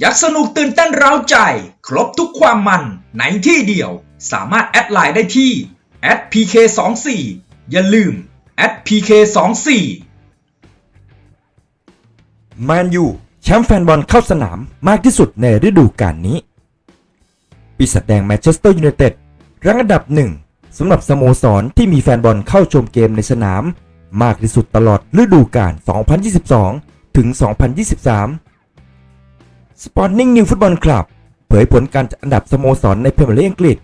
อยากสนุกตื่นเต้นเร้าใจ ครบทุกความมันในที่เดียว สามารถแอดไลน์ได้ที่ @pk24 อย่าลืม @pk24 แมนยูแชมป์แฟนบอลเข้าสนามมากที่สุดในฤดูกาลนี้ ปีศาจแดงแมนเชสเตอร์ยูไนเต็ดรั้งอันดับหนึ่งสำหรับสโมสรที่มีแฟนบอลเข้าชมเกมในสนาม มากที่สุดตลอดฤดูกาล2022 ถึง 2023 Sporting New Football Club เผยผลการจัดอันดับสโมสรในพรีเมียร์ลีกอังกฤษ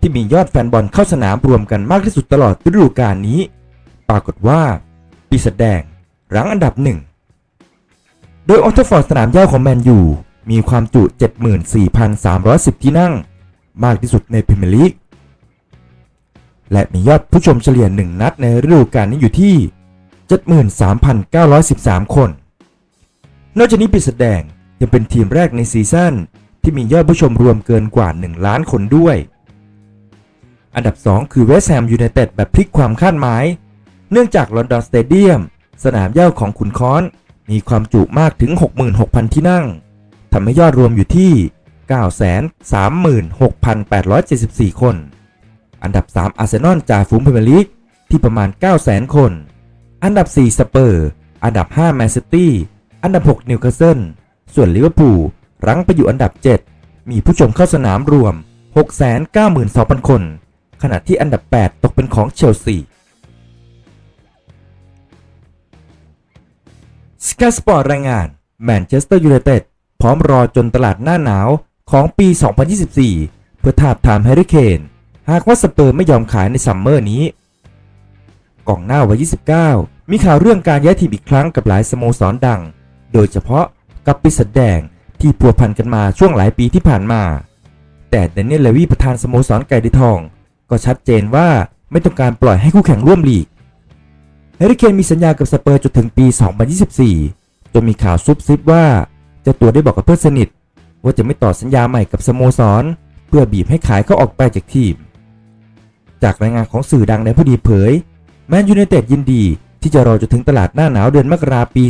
ที่มียอดแฟนบอลเข้าสนามรวมกันมากที่สุดตลอดฤดูกาลนี้ ปรากฏว่า ปีศาจแดงรั้งอันดับหนึ่งโดยออทฟอร์ดสนามหญ้าของแมนยูมีความจุ 74,310 ที่นั่ง มากที่สุดในพรีเมียร์ลีก และมียอดผู้ชมเฉลี่ย 1 นัดในฤดูกาลนี้อยู่ที่ 73,913 คน นอกจากนี้ปีศาจแดง ยังเป็นทีมแรกในซีซั่นที่มียอดผู้ชมรวมเกินกว่า 1 ล้านคนด้วย อันดับ 2 คือเวสต์แฮมยูไนเต็ดแบบพลิกความคาดหมาย เนื่องจากลอนดอนสเตเดียมสนามหญ้าของขุนค้อน มีความจุมากถึง 66,000 ที่นั่งทำให้ยอดรวมอยู่ที่ 936,874 คน อันดับ 3 อาร์เซนอลจ่าฝูงพรีเมียร์ลีกที่ประมาณ 900,000 คน อันดับ 4 สเปอร์ อันดับ 5 แมนซิตี้ อันดับ 6 นิวคาสเซิล ส่วนลิเวอร์พูลรั้งไปอยู่อันดับ 7 มีผู้ชมเข้าสนามรวม 692,000 คน ขณะที่อันดับ 8 ตกเป็นของเชลซีสกาสปอร์ตรายงานแมนเชสเตอร์ยูไนเต็ดพร้อมรอจนตลาดหน้าหนาวของปี 2024 เพื่อทาบทามแฮร์รี่เคนหากว่าสเปอร์ไม่ยอมขายในซัมเมอร์นี้ กองหน้าวัย 29 มีข่าวเรื่องการย้ายทีมอีกครั้งกับหลายสโมสรดัง โดยเฉพาะ กับปิศาจแดงที่พัวพันกันมาช่วงหลายปีที่ผ่านมา แต่แดเนียลเลวีประธานสโมสรไก่ดิทอง ก็ชัดเจนว่าไม่ต้องการปล่อยให้คู่แข่งร่วมลีกแฮร์รี่เคนมีสัญญากับสเปอร์จนถึงปี 2024 จนมีข่าวซุบซิบว่าเจ้าตัวได้บอกกับเพื่อนสนิท ว่าจะไม่ต่อสัญญาใหม่กับสโมสร เพื่อบีบให้ขายเขาออกไปจากทีม จากรายงานของสื่อดังในพอดีเผย แมนยูไนเต็ดยินดีที่จะรอจนถึงตลาดหน้าหนาวเดือนมกราปี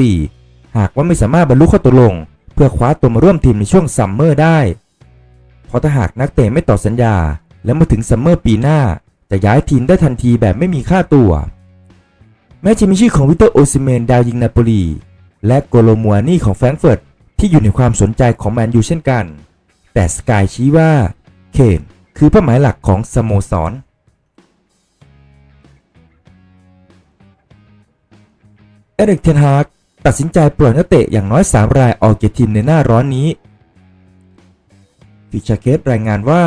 2024 หากว่าไม่สามารถบรรลุข้อตกลง เพื่อคว้าตัวมาร่วมทีมในช่วงซัมเมอร์ได้ เพราะถ้าหากนักเตะไม่ต่อสัญญา และมาถึงซัมเมอร์ปีหน้า จะย้ายทีมได้ทันทีแบบไม่มีค่าตัว แม้จะมีชื่อของวิเตอร์โอซิเมนดาวยิงนาโปลี และโกโลมัวนี่ของแฟรงก์เฟิร์ตที่อยู่ในความสนใจของแมนยูเช่นกัน แต่สกายชี้ว่าเคนคือเป้าหมายหลักของสโมสรเอริกเทนฮาก ตัดสินใจปล่อยนักเตะอย่างน้อย 3 รายออกจากทีมในหน้าร้อนนี้ ฟิชาเคสรายงานว่า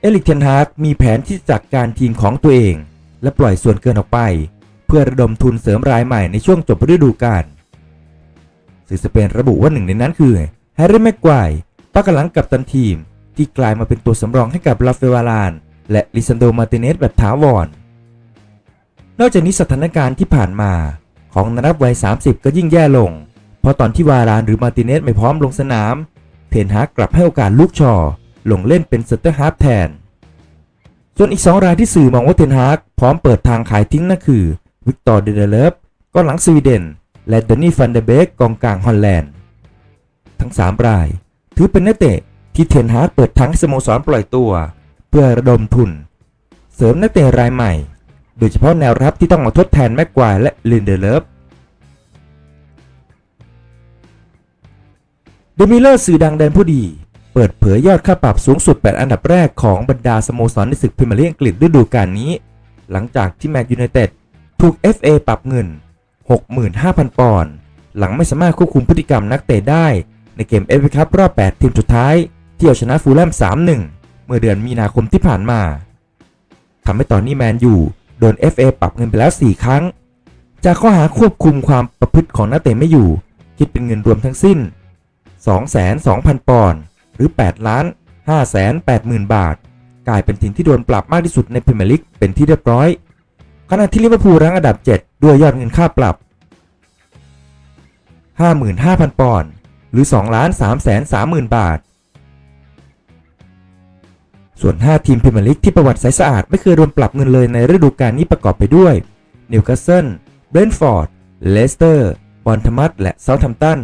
เอริกเทนฮากมีแผนที่จัดการทีมของตัวเอง และปล่อยส่วนเกินออกไป เพื่อระดมทุนเสริมรายใหม่ในช่วงจบฤดูกาลสื่อสเปนระบุว่าหนึ่งในนั้นคือแฮร์รี่แม็กควายปักหลังกับตันทีม ที่กลายมาเป็นตัวสำรองให้กับลาเฟวาลาน และลิซันโดมาติเนสแบบถาวรนอกจากนี้สถานการณ์ที่ผ่านมา ของนักรับวัย 30 ก็ยิ่งแย่ลง เพราะตอนที่วาลานหรือมาติเนสไม่พร้อมลงสนาม เทนฮากกลับให้โอกาสลูกชอ ลงเล่นเป็นเซนเตอร์ฮาร์ฟแทน ส่วนอีก 2 รายที่สื่อมองว่าเทนฮากพร้อมเปิดทางขายทิ้งนั่นคือ วิกตอร์เดเดเลฟกองหลังสวีเดน และเดนนี่ฟันเดเบกกองกลางฮอลแลนด์ ทั้ง 3 ราย ถือเป็นนักเตะที่เทนฮากเปิดทางสโมสรปล่อยตัว เพื่อระดมทุน เสริมนักเตะรายใหม่ ดยเฉพาะแนวรับที่ต้องมาทดแทนแม็กควายและลินเดเลฟเดมิเลอร์สื่อดังแดนผู้ดี เปิดเผยยอดค่าปรับสูงสุด 8 อันดับแรกของบรรดาสโมสรในศึกพรีเมียร์ลีกอังกฤษฤดูกาลนี้ หลังจากที่แมนยูไนเต็ดถูก FA ปรับเงิน 65,000 ปอนด์หลังไม่สามารถควบคุมพฤติกรรมนักเตะได้ ในเกมเอฟเอคัพรอบ 8 ทีมสุดท้าย ที่เอาชนะฟูลแลม 3-1 เมื่อเดือนมีนาคมที่ผ่านมาทำให้ตอนนี้แมนยู โดน FA ปรับเงินไปแล้ว 4 ครั้ง จากข้อหาควบคุมความประพฤติของนักเตะไม่อยู่ คิดเป็นเงินรวมทั้งสิ้น 22,000 ปอนด์หรือ 8 ล้าน 580,000 บาท กลายเป็นทีมที่โดนปรับมากที่สุดในพรีเมียร์ลีกเป็นที่เรียบร้อย ขณะที่ลิเวอร์พูลรั้งอันดับ 7 ด้วยยอดเงินค่าปรับ 55,000 ปอนด์หรือ2ล้าน330,000 บาท ส่วน 5 ทีมพรีเมียร์ลีกที่ประวัติใสสะอาดไม่เคยโดนปรับเงินเลยในฤดูกาลนี้ประกอบไปด้วยนิวคาสเซิลเบรนฟอร์ด เลสเตอร์ บอนทมัตและเซาท์แฮมป์ตัน